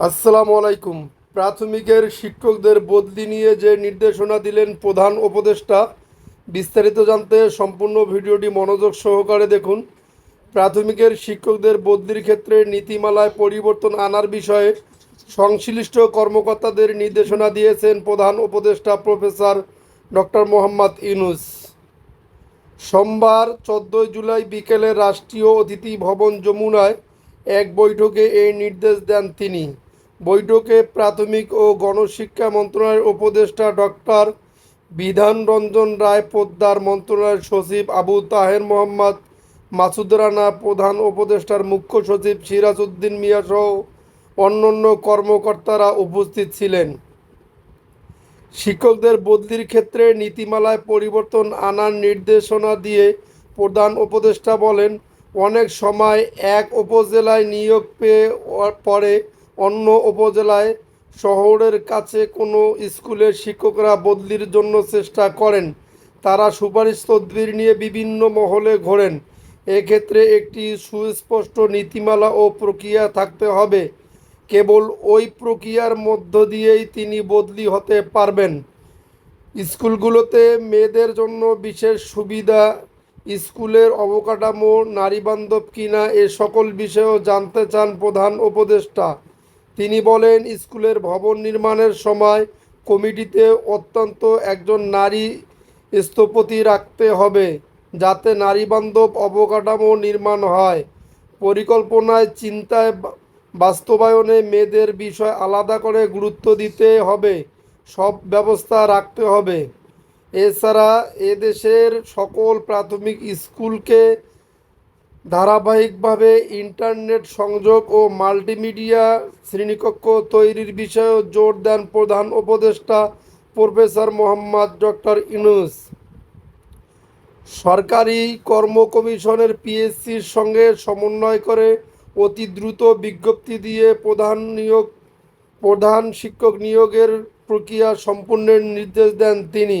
আসসালামু আলাইকুম। প্রাথমিকের শিক্ষকদের বদলি নিয়ে যে নির্দেশনা দিলেন প্রধান উপদেষ্টা, বিস্তারিত জানতে সম্পূর্ণ ভিডিওটি মনোযোগ সহকারে দেখুন। প্রাথমিকের শিক্ষকদের বদলির ক্ষেত্রে নীতিমালায় পরিবর্তন আনার বিষয়ে সংশ্লিষ্ট কর্মকর্তাদের নির্দেশনা দিয়েছেন প্রধান উপদেষ্টা প্রফেসর ডক্টর মোহাম্মদ ইউনুস। সোমবার চোদ্দোই জুলাই বিকেলে রাষ্ট্রীয় অতিথি ভবন যমুনায় এক বৈঠকে এই নির্দেশ দেন তিনি। বৈঠকে প্রাথমিক ও গণশিক্ষা মন্ত্রণালয়ের উপদেষ্টা ডক্টর বিধান রঞ্জন রায়, পোদ্দার মন্ত্রণালয়ের সচিব আবু তাহের মোহাম্মদ, মাসুদ রানা, প্রধান উপদেষ্টার মুখ্য সচিব সিরাজ উদ্দিন মিয়া সহ অন্যান্য কর্মকর্তারা উপস্থিত ছিলেন। শিক্ষকদের বদলির ক্ষেত্রে নীতিমালায় পরিবর্তন আনার নির্দেশনা দিয়ে প্রধান উপদেষ্টা বলেন, অনেক সময় এক উপজেলায় নিয়োগ পেয়ে পরে অন্য উপজেলায় শহরের কাছে কোনো স্কুলের শিক্ষকরা বদলির জন্য চেষ্টা করেন। তারা সুপারিশ তদবির নিয়ে বিভিন্ন মহলে ঘোরেন। এক্ষেত্রে একটি সুস্পষ্ট নীতিমালা ও প্রক্রিয়া থাকতে হবে। কেবল ওই প্রক্রিয়ার মধ্য দিয়েই তিনি বদলি হতে পারবেন। স্কুলগুলোতে মেয়েদের জন্য বিশেষ সুবিধা, স্কুলের অবকাঠামো নারীবান্ধব কিনা, এ সকল বিষয়েও জানতে চান প্রধান উপদেষ্টা। তিনি বলেন, স্কুলের ভবন নির্মাণের সময় কমিটিতে অত্যন্ত একজন নারী স্থপতি রাখতে হবে যাতে নারীবান্ধব অবকাঠামো নির্মাণ হয়। পরিকল্পনায় চিন্তায় বাস্তবায়নে মেয়েদের বিষয় আলাদা করে গুরুত্ব দিতে হবে, সব ব্যবস্থা রাখতে হবে। এছাড়া এদেশের সকল প্রাথমিক স্কুলকে ধারাবাহিকভাবে ইন্টারনেট সংযোগ ও মাল্টিমিডিয়া শ্রেণীকক্ষ তৈরির বিষয়েও জোর দেন প্রধান উপদেষ্টা প্রফেসর মোহাম্মদ ডক্টর ইনুস সরকারি কর্ম কমিশনের পিএসসির সঙ্গে সমন্বয় করে অতি দ্রুত বিজ্ঞপ্তি দিয়ে প্রধান নিয়োগ, প্রধান শিক্ষক নিয়োগের প্রক্রিয়া সম্পূর্ণের নির্দেশ দেন তিনি।